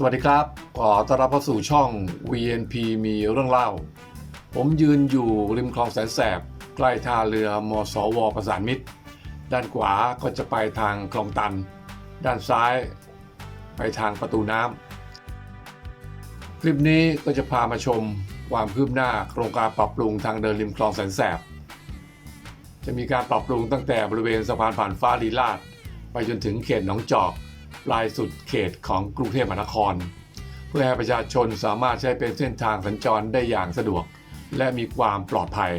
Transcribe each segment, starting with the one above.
สวัสดีครับ ขอต้อนรับเข้าสู่ช่อง VNP มีเรื่องเล่า ผมยืนอยู่ริมคลองแสนแสบ ใกล้ท่าเรือมสวประสานมิตร ด้านขวาก็จะไปทางคลองตัน ด้านซ้าย ไปทางประตูน้ำ คลิปนี้ก็จะพามาชมความคืบหน้าโครงการปรับปรุงทางเดินริมคลองแสนแสบ จะมีการปรับปรุงตั้งแต่บริเวณสะพานผ่านฟ้าลีลาด ไปจนถึงเขตหนองจอก ลายสุดเขตของกรุงเทพมหานคร เพื่อให้ประชาชนสามารถใช้เป็นเส้นทางสัญจรได้อย่างสะดวก และมีความปลอดภัย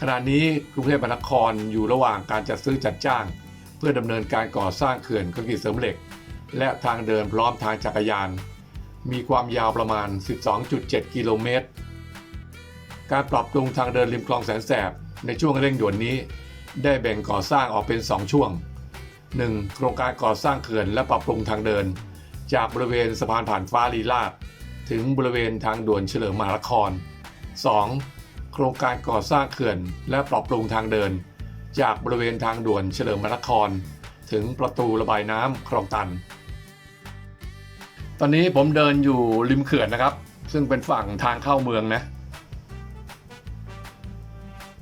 ขณะนี้กรุงเทพมหานครอยู่ระหว่างการจัดซื้อจัดจ้าง เพื่อดำเนินการก่อสร้างเขื่อนคอนกรีตเสริมเหล็ก และทางเดินพร้อมทางจักรยาน มีความยาวประมาณ 12.7 กิโลเมตร การปรับปรุงทางเดินริมคลองแสนแสบในช่วงเร่งด่วนนี้ ได้แบ่งก่อสร้างออกเป็น 2 ช่วง 1. โครงการก่อสร้างเขื่อนและปรับปรุงทางเดิน จากบริเวณสะพานผ่านฟ้าลีลาดถึงบริเวณทางด่วนเฉลิมมหานคร 2. โครงการก่อสร้างเขื่อนและปรับปรุงทางเดิน จากบริเวณทางด่วนเฉลิมมหานคร ถึงประตูระบายน้ำคลองตัน ตอนนี้ผมเดินอยู่ริมเขื่อนนะครับ ซึ่งเป็นฝั่งทางเข้าเมืองนะ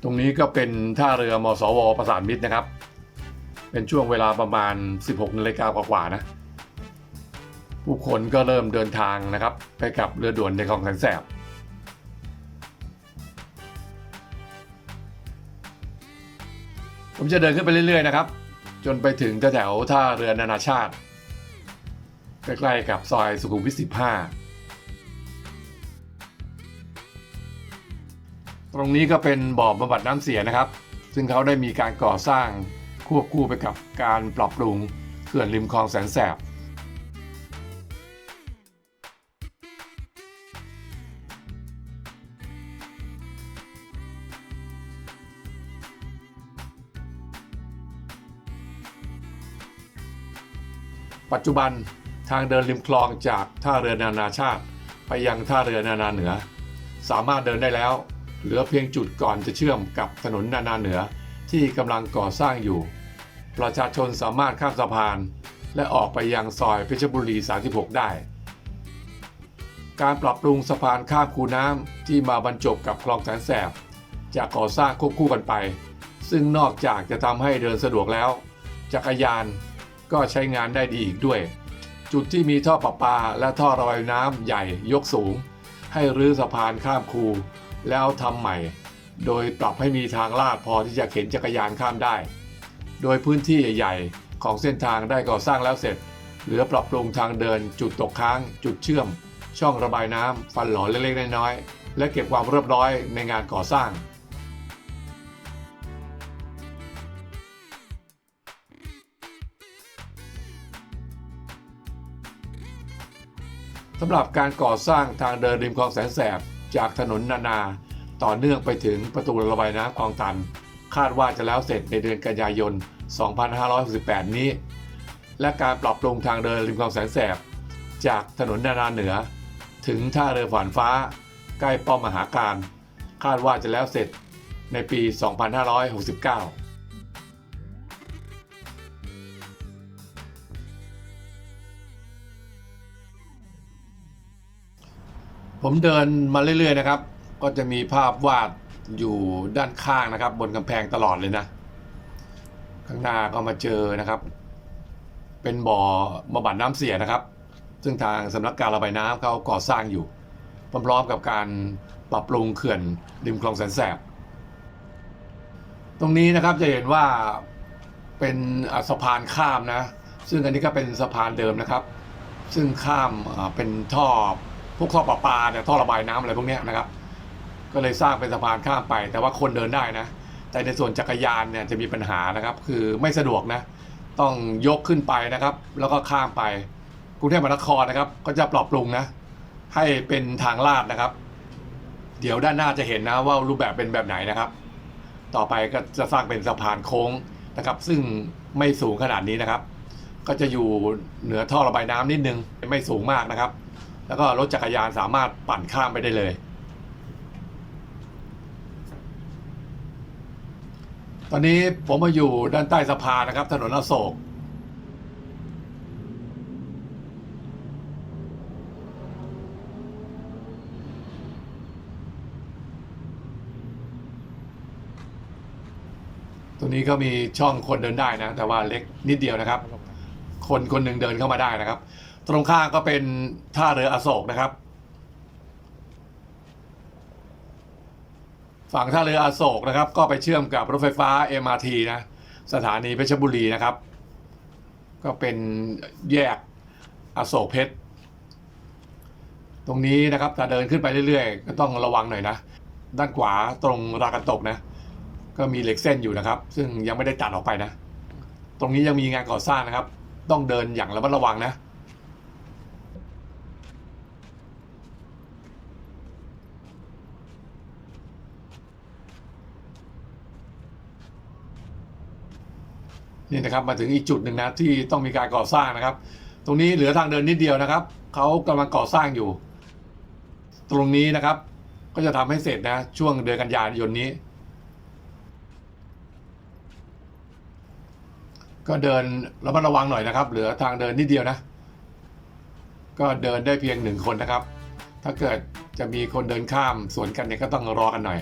ตรงนี้ก็เป็นท่าเรือมสวประสานมิตรนะครับ เป็นช่วงเวลาประมาณ 16นาฬิกากว่าๆนะ ผู้คนก็เริ่มเดินทางนะครับ ไปกับเรือด่วนในคลองแสนแสบผมจะเดินขึ้นไปเรื่อยๆนะครับ จนไปถึงแถวท่าเรือนานาชาติ ใกล้ๆกับซอยสุขุมวิท 15 ตรงนี้ก็เป็นบ่อบำบัดน้ำเสียนะครับ ซึ่งเขาได้มีการก่อสร้าง ควบคู่ไปกับการปรับปรุงเขื่อนริมคลองแสนแสบ ปัจจุบันทางเดินริมคลองจากท่าเรือนานาชาติ ไปยังท่าเรือนานาเหนือ สามารถเดินได้แล้ว เหลือเพียงจุดก่อนจะเชื่อมกับถนนนานาเหนือ ที่กำลังก่อสร้างอยู่ ประชาชนสามารถข้ามสะพาน และออกไปยังซอยเพชรบุรี 36 ได้ การปรับปรุงสะพานข้ามคูน้ำที่มาบรรจบกับคลองแสนแสบ จะก่อสร้างควบคู่กันไป ซึ่งนอกจากจะทำให้เดินสะดวกแล้ว จักรยานก็ใช้งานได้ดีอีกด้วย จุดที่มีท่อประปาและท่อระบายน้ำใหญ่ยกสูง ให้รื้อสะพานข้ามคูแล้วทำใหม่ โดยปรับให้มีทางลาดพอที่จะเข็นจักรยานข้ามได้ โดยพื้นที่ใหญ่ๆ ของเส้นทางได้ก่อสร้างแล้วเสร็จ เหลือปรับปรุงทางเดิน จุดตกค้าง จุดเชื่อม ช่องระบายน้ำฟันหล่อเล็กๆ น้อยๆ และเก็บความเรียบร้อยในงานก่อสร้างสำหรับการก่อสร้างทางเดินริมคลองแสนแสบจากถนนนานา ต่อเนื่องไปถึงประตูระบายน้ำคลองตัน คาดว่าจะแล้วเสร็จในเดือนกันยายน 2568 นี้ และการปรับปรุงทางเดินริมคลองแสนแสบ จากถนนนานาเหนือ ถึงท่าเรือฝานฟ้า ใกล้ป้อมมหาการ คาดว่าจะแล้วเสร็จในปี 2569ผมเดินมาเรื่อย ๆ นะครับ ก็จะมีภาพวาดอยู่ด้านข้างนะครับ บนกำแพงตลอดเลยนะ ข้างหน้าก็มาเจอนะครับ เป็นบ่อบำบัดน้ำเสียนะครับ ซึ่งทางสำนักการระบายน้ำเขาก่อสร้างอยู่พร้อมๆกับการปรับปรุงเขื่อนริมคลองแสนแสบ ตรงนี้นะครับจะเห็นว่าเป็นสะพานข้ามนะ ซึ่งอันนี้ก็เป็นสะพานเดิมนะครับ ซึ่งข้ามเป็นท่อพวกท่อประปาเนี่ยท่อระบายน้ำอะไรพวกนี้นะครับ ก็เลยสร้างเป็นสะพานข้ามไป แต่ว่าคนเดินได้นะ แต่ในส่วนจักรยานเนี่ยจะมีปัญหานะครับ คือไม่สะดวกนะ ต้องยกขึ้นไปนะครับ แล้วก็ข้ามไปกรุงเทพมหานครนะครับ ก็จะปรับปรุงนะ ให้เป็นทางลาดนะครับ เดี๋ยวด้านหน้าจะเห็นนะว่ารูปแบบเป็นแบบไหนนะครับ ต่อไปก็จะสร้างเป็นสะพานโค้งนะครับ ซึ่งไม่สูงขนาดนี้นะครับ ก็จะอยู่เหนือท่อระบายน้ำนิดนึงไม่สูงมากนะครับ แล้วก็รถจักรยานสามารถปั่นข้ามไปได้เลย ตอนนี้ผมมาอยู่ด้านใต้สะพานนะครับ ถนนอโศกตรงนี้ก็มีช่องคนเดินได้นะ แต่ว่าเล็กนิดเดียวนะครับ คนคนหนึ่งเดินเข้ามาได้นะครับ ตรงข้างก็เป็นท่าเรืออโศกนะครับ ฝั่งท่าเรืออโศกนะครับ ก็ไปเชื่อมกับรถไฟฟ้า MRT นะสถานีเพชรบุรีนะครับ ก็เป็นแยกอโศกเพชร ตรงนี้นะครับถ้าเดินขึ้นไปเรื่อยๆ ก็ต้องระวังหน่อยนะ ด้านขวาตรงรากันตกนะ ก็มีเหล็กเส้นอยู่นะครับ ซึ่งยังไม่ได้ตัดออกไปนะ ตรงนี้ยังมีงานก่อสร้างนะครับ ต้องเดินอย่างระมัดระวังนะ นี่นะครับมาถึงอีกจุดหนึ่งนะที่ต้องมีการก่อสร้างนะครับ ตรงนี้เหลือทางเดินนิดเดียวนะครับเขากำลังก่อสร้างอยู่ ตรงนี้นะครับ ก็จะทำให้เสร็จนะ ช่วงเดือนกันยายนนี้ ก็เดินระมัดระวังหน่อยนะครับ เหลือทางเดินนิดเดียวนะ ก็เดินได้เพียงหนึ่งคนนะครับ ถ้าเกิดจะมีคนเดินข้ามสวนกันเนี่ยก็ต้องรอกันหน่อย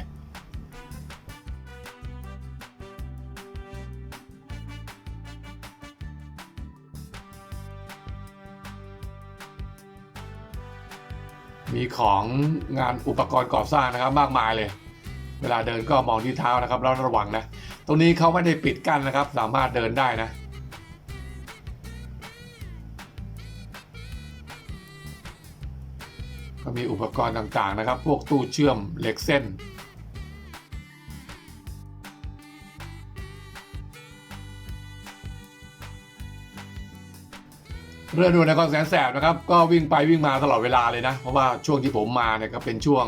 มีของงานอุปกรณ์ก่อสร้างนะครับมากมายเลย เวลาเดินก็มองที่เท้านะครับแล้วระวังนะ ตรงนี้เขาไม่ได้ปิดกั้นนะครับ สามารถเดินได้นะก็มีอุปกรณ์ต่างๆนะครับ พวกตู้เชื่อมเหล็กเส้น เรือด่วนนครแสนแสบนะครับก็วิ่งไปวิ่งมาตลอดเวลาเลยนะ เพราะว่าช่วงที่ผมมาเนี่ยก็เป็นช่วง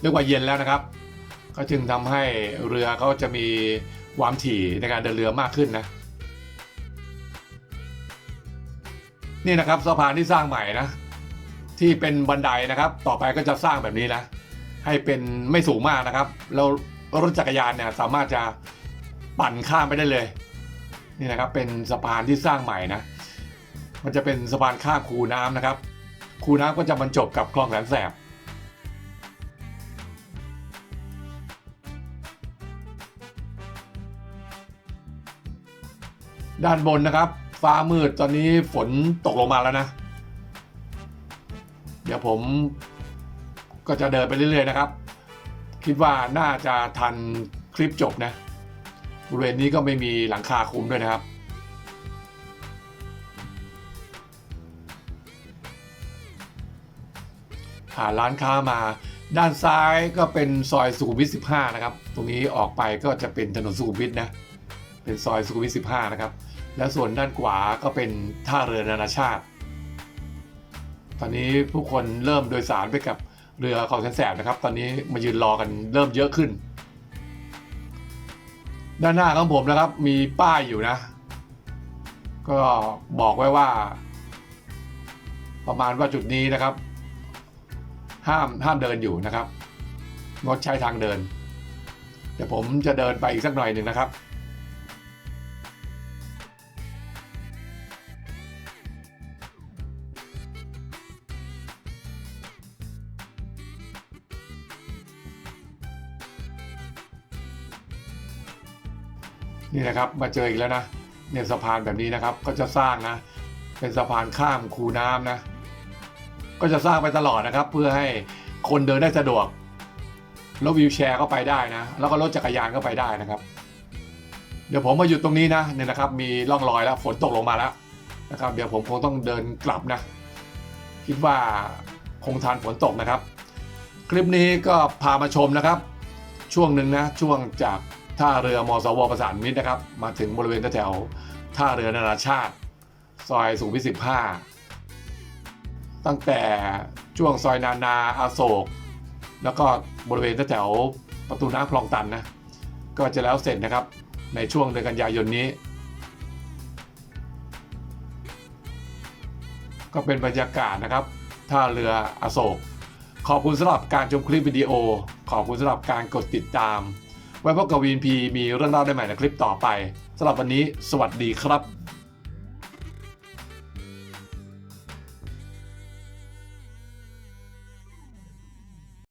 เรียกว่าเย็นแล้วนะครับ ก็จึงทำให้เรือเขาจะมีความถี่ในการเดินเรือมากขึ้นนะนี่นะครับสะพานที่สร้างใหม่นะที่เป็นบันไดนะครับ ต่อไปก็จะสร้างแบบนี้นะ ให้เป็นไม่สูงมากนะครับแล้วรถจักรยานเนี่ยสามารถจะปั่นข้ามไปได้เลย นี่นะครับเป็นสะพานที่สร้างใหม่นะ มันจะเป็นสะพานข้ามคูน้ำนะครับ คูน้ำก็จะบรรจบกับคลองแสนแสบด้านบนนะครับ ฟ้ามืดตอนนี้ฝนตกลงมาแล้วนะ เดี๋ยวผมก็จะเดินไปเรื่อยๆนะครับ คิดว่าน่าจะทันคลิปจบนะบริเวณนี้ก็ไม่มีหลังคาคุมด้วยนะครับ ผ่านร้านค้ามา ด้านซ้ายก็เป็นซอยสุขุมวิท 15 นะครับ ตรงนี้ออกไปก็จะเป็นถนนสุขุมวิทนะ เป็นซอยสุขุมวิท 15 นะครับ แล้วส่วนด้านขวาก็เป็นท่าเรือนานาชาติ ตอนนี้ผู้คนเริ่มโดยสารไปกับเรือของแสนแสบนะครับ ตอนนี้มายืนรอกันเริ่มเยอะขึ้น ด้านหน้าของผมนะครับ มีป้ายอยู่นะ ก็บอกไว้ว่าประมาณว่าจุดนี้นะครับ ห้ามห้ามเดินอยู่นะครับงดใช้ทางเดินเดี๋ยวผมจะเดินไปอีกสักหน่อยหนึ่งนะครับ นี่นะครับมาเจออีกแล้วนะเนี่ยสะพานแบบนี้นะครับก็จะสร้างนะ เป็นสะพานข้ามคูน้ำนะ ก็จะสร้างไปตลอดนะครับ เพื่อให้คนเดินได้สะดวกรถวิวแชร์ก็ไปได้นะ แล้วก็รถจักรยานก็ไปได้นะครับ เดี๋ยวผมมาหยุดตรงนี้นะเนี่ยนะครับ มีร่องรอยแล้วฝนตกลงมาแล้วนะครับ เดี๋ยวผมคงต้องเดินกลับนะ คิดว่าคงทานฝนตกนะครับ คลิปนี้ก็พามาชมนะครับ ช่วงหนึ่งนะ ช่วงจากท่าเรือมอสวประสานมิตรนะครับ มาถึงบริเวณแถวท่าเรือนานาชาติ ซอยสุขุมวิท15 ตั้งแต่ช่วงซอยนานาอาโศก แล้วก็บริเวณแถวประตูน้ำคลองตันนะ ก็จะแล้วเสร็จนะครับในช่วงเดือนกันยายนนี้ ก็เป็นบรรยากาศนะครับท่าเรืออโศก ขอบคุณสำหรับการชมคลิปวิดีโอ ขอบคุณสำหรับการกดติดตาม ไว้พบกับวีนพีมีเรื่องเล่าได้ใหม่ในคลิปต่อไปสำหรับวันนี้ สวัสดีครับ